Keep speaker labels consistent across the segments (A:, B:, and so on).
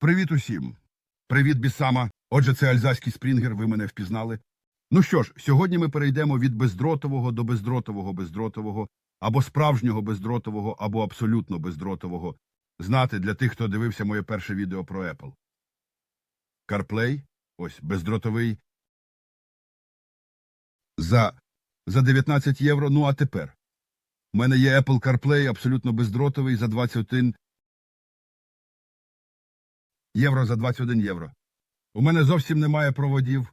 A: Привіт усім. Привіт, Бісама. Отже, це альзаський спрінгер, ви мене впізнали. Ну що ж, сьогодні ми перейдемо від бездротового до бездротового бездротового, або справжнього бездротового, або абсолютно бездротового. Знати для тих, хто дивився моє перше відео про Apple. CarPlay, ось бездротовий. За, за 19 євро. Ну а тепер. У мене є Apple CarPlay абсолютно бездротовий за 21 євро за 21 євро. У мене зовсім немає проводів.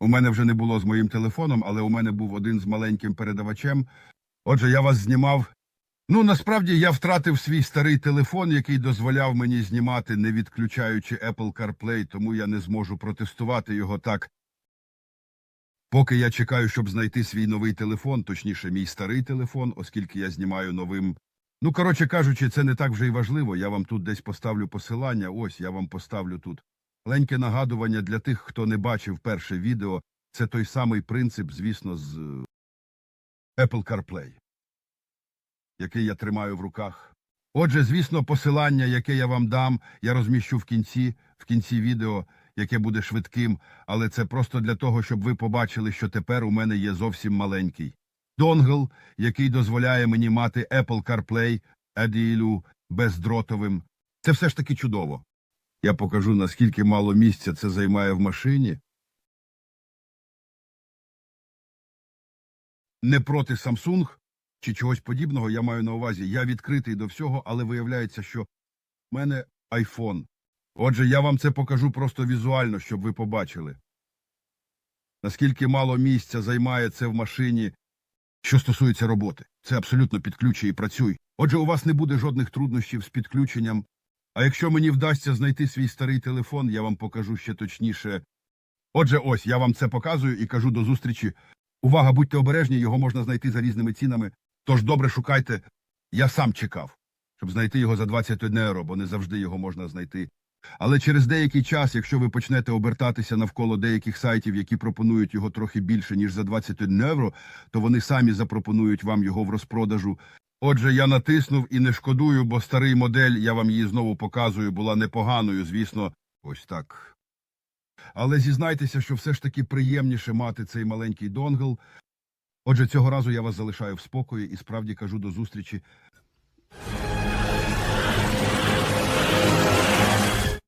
A: У мене вже не було з моїм телефоном, але у мене був один з маленьким передавачем. Отже, я вас знімав. Ну, насправді я втратив свій старий телефон, який дозволяв мені знімати, не відключаючи Apple CarPlay, тому я не зможу протестувати його так. Поки я чекаю, щоб знайти свій новий телефон, точніше, мій старий телефон, оскільки я знімаю новим. Ну, коротше кажучи, це не так вже й важливо. Я вам тут десь поставлю посилання. Ось я вам поставлю тут. Леньке нагадування для тих, хто не бачив перше відео. Це той самий принцип, звісно, з е, Apple CarPlay, який я тримаю в руках. Отже, звісно, посилання, яке я вам дам, я розміщу в кінці, в кінці відео, яке буде швидким, але це просто для того, щоб ви побачили, що тепер у мене є зовсім маленький донгл, який дозволяє мені мати Apple CarPlay Adіlu бездротовим. Це все ж таки чудово. Я покажу, наскільки мало місця це займає в машині. Не проти Samsung чи чогось подібного, я маю на увазі. Я відкритий до всього, але виявляється, що в мене iPhone. Отже, я вам це покажу просто візуально, щоб ви побачили. Наскільки мало місця займає це в машині, що стосується роботи. Це абсолютно підключуй і працюй. Отже, у вас не буде жодних труднощів з підключенням. А якщо мені вдасться знайти свій старий телефон, я вам покажу ще точніше. Отже, ось я вам це показую і кажу до зустрічі. Увага, будьте обережні, його можна знайти за різними цінами. Тож добре шукайте. Я сам чекав, щоб знайти його за 21 євро, бо не завжди його можна знайти. Але через деякий час, якщо ви почнете обертатися навколо деяких сайтів, які пропонують його трохи більше, ніж за 21 євро, то вони самі запропонують вам його в розпродажу. Отже, я натиснув і не шкодую, бо старий модель, я вам її знову показую, була непоганою, звісно, ось так. Але зізнайтеся, що все ж таки приємніше мати цей маленький донгл. Отже, цього разу я вас залишаю в спокої і справді кажу до зустрічі.